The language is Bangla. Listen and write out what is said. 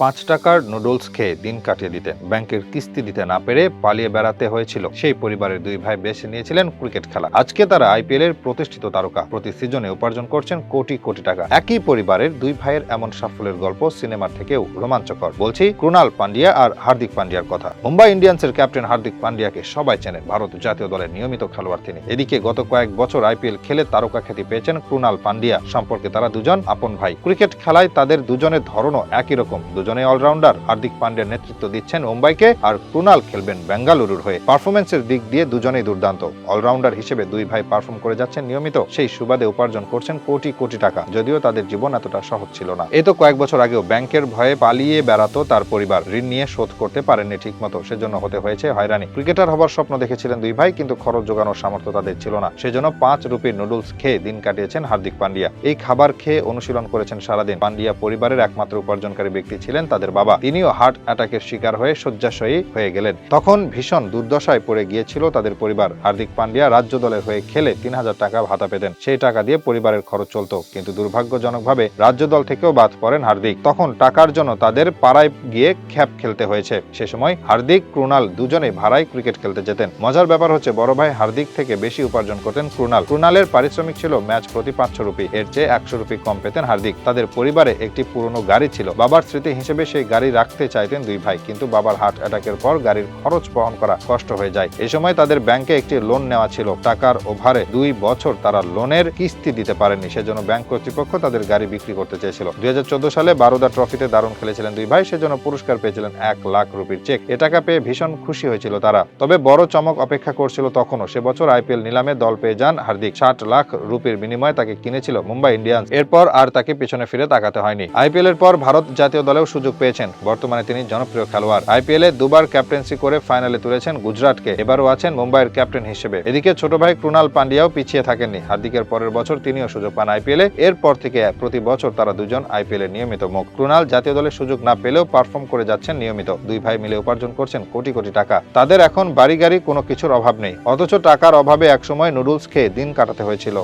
পাঁচ টাকার নুডলস খেয়ে দিন কাটিয়ে দিতেন ব্যাংকের কিস্তি দিতে না পেরে পালিয়ে বেড়াতে হয়েছিল। সেই পরিবারের দুই ভাই বেছে নিয়েছিলেন ক্রিকেট খেলা। আজকে তারা আইপিএল এর প্রতিষ্ঠিত তারকা। প্রতি সিজনে উপার্জন করছেন কোটি কোটি টাকা। একই পরিবারের দুই ভাইয়ের এমন সাফল্যের গল্প সিনেমার থেকেও রোমাঞ্চকর। বলছি ক্রুণাল পান্ডিয়া আর হার্দিক পান্ডিয়ার কথা। মুম্বাই ইন্ডিয়ান্সের ক্যাপ্টেন হার্দিক পান্ডিয়াকে সবাই চেনেন। ভারত জাতীয় দলের নিয়মিত খেলোয়াড় তিনি। এদিকে গত কয়েক বছর আইপিএল খেলে তারকা খ্যাতি পেয়েছেন ক্রুণাল পান্ডিয়া। সম্পর্কে তারা দুজন আপন ভাই। ক্রিকেট খেলায় তাদের দুজনের ধরনও একই রকম। দুজনে অলরাউন্ডার। হার্দিক পান্ডিয়ার নেতৃত্ব দিচ্ছেন মুম্বাইকে আর ক্রুনাল খেলবেন বেঙ্গালুরুর হয়ে। পারফরমেন্সের দিক দিয়ে দুজনেই দুর্দান্ত। অলরাউন্ডার হিসেবে দুই ভাই পারফর্ম করে যাচ্ছেন নিয়মিত। সেই সুবাদে উপার্জন করছেন কোটি কোটি টাকা। যদিও তাদের জীবন এতটা সহজ ছিল না। এ তো কয়েক বছর আগেও ব্যাংকের ভয়ে পালিয়ে বেড়াতো তার পরিবার। ঋণ নিয়ে শোধ করতে পারেননি ঠিকমতো। সেজন্য হতে হয়েছে হয়রানি। ক্রিকেটার হবার স্বপ্ন দেখেছিলেন দুই ভাই, কিন্তু খরচ জোগানোর সামর্থ্য তাদের ছিল না। সেজন্য পাঁচ রুপির নুডলস খেয়ে দিন কাটিয়েছেন হার্দিক পান্ডিয়া। এই খাবার খেয়ে অনুশীলন করেছেন সারাদিন। পান্ডিয়া পরিবারের একমাত্র উপার্জনকারী ব্যক্তি ছিলেন তাদের বাবা। তিনিও হার্ট অ্যাটাকের শিকার হয়ে শয্যাশয়ী হয়ে গেলেন। তখন ভীষণ দুর্দশায় পড়ে গিয়েছিল তাদের পরিবার। হার্দিক পান্ডিয়া রাজ্য দলের হয়ে খেলে তিন হাজার টাকা ভাতা পেতেন। সেই টাকা দিয়ে পরিবারের খরচ চলতো। কিন্তু দুর্ভাগ্যজনকভাবে রাজ্য দল থেকেও বাদ পড়েন হার্দিক। তখন টাকার জন্য তাদের পাড়ায় গিয়ে খ্যাপ খেলতে হয়েছে। সে সময় হার্দিক ক্রুনাল দুজনে ভাড়ায় ক্রিকেট খেলতে যেতেন। মজার ব্যাপার হচ্ছে, বড় ভাই হার্দিক থেকে বেশি উপার্জন করতেন ক্রুনাল ক্রুনালের পারিশ্রমিক ছিল ম্যাচ প্রতি পাঁচশো রুপি। এর চেয়ে একশো রুপি কম পেতেন হার্দিক। তাদের পরিবারে একটি পুরনো গাড়ি ছিল। বাবার স্মৃতি হিসেবে সেই গাড়ি রাখতে চাইতেন দুই ভাই। কিন্তু বাবার হার্ট অ্যাটাকের পর গাড়ির খরচ বহন করা কষ্ট হয়ে যায়। এই সময় তাদের ব্যাংকে একটি লোন নেওয়া ছিল। টাকার ওভারে দুই বছর তারা লোনের কিস্তি দিতে পারেননি। সেজন্য ব্যাংক কর্তৃপক্ষ তাদের গাড়ি বিক্রি করতে চেয়েছিল। দুই সালে বারোদা ট্রফিতে দারুণ খেলেছিলেন দুই ভাই। সেজন্য পুরস্কার পেয়েছিলেন এক লাখ রুপির চেক। এ টাকা পেয়ে ভীষণ খুশি হয়েছিল তারা। তবে বড় চমক অপেক্ষা করছিল তখনও। সে বছর আইপিএল নিলামে দল পেয়ে যান হার্দিক। ষাট লাখ রুপির বিনিময়ে তাকে কিনেছিল মুম্বাই ইন্ডিয়ান্স। এরপর আর তাকে পিছনে ফিরে তাকাতে হয়নি। আইপিএল এর পর ভারত জাতীয় দলেও সুযোগ পেয়েছেন। বর্তমানে তিনি জনপ্রিয় খেলোয়াড়। আইপিএল দুবার ক্যাপ্টেন্সি করে ফাইনালে তুলেছেন গুজরাটকে। এবারও আছেন মুম্বাইয়ের ক্যাপ্টেন হিসেবে। এদিকে ছোট ভাই ক্রুনাল পান্ডিয়াও পিছিয়ে থাকেননি। হার্দিকের পরের বছর তিনিও সুযোগ পান আইপিএল এরপর থেকে প্রতি বছর তারা দুজন আইপিএল এ নিয়মিত মুখ। ক্রুনাল জাতীয় দলের সুযোগ না পেলেও পারফর্ম করে যাচ্ছেন নিয়মিত। দুই ভাই মিলে উপার্জন করছেন কোটি কোটি টাকা। তাদের এখন বাড়ি গাড়ি কোনো কিছুর অভাব নেই। অথচ টাকার অভাবে একসময় নুডলস খেয়ে দিন কাটাতে হয়েছিল।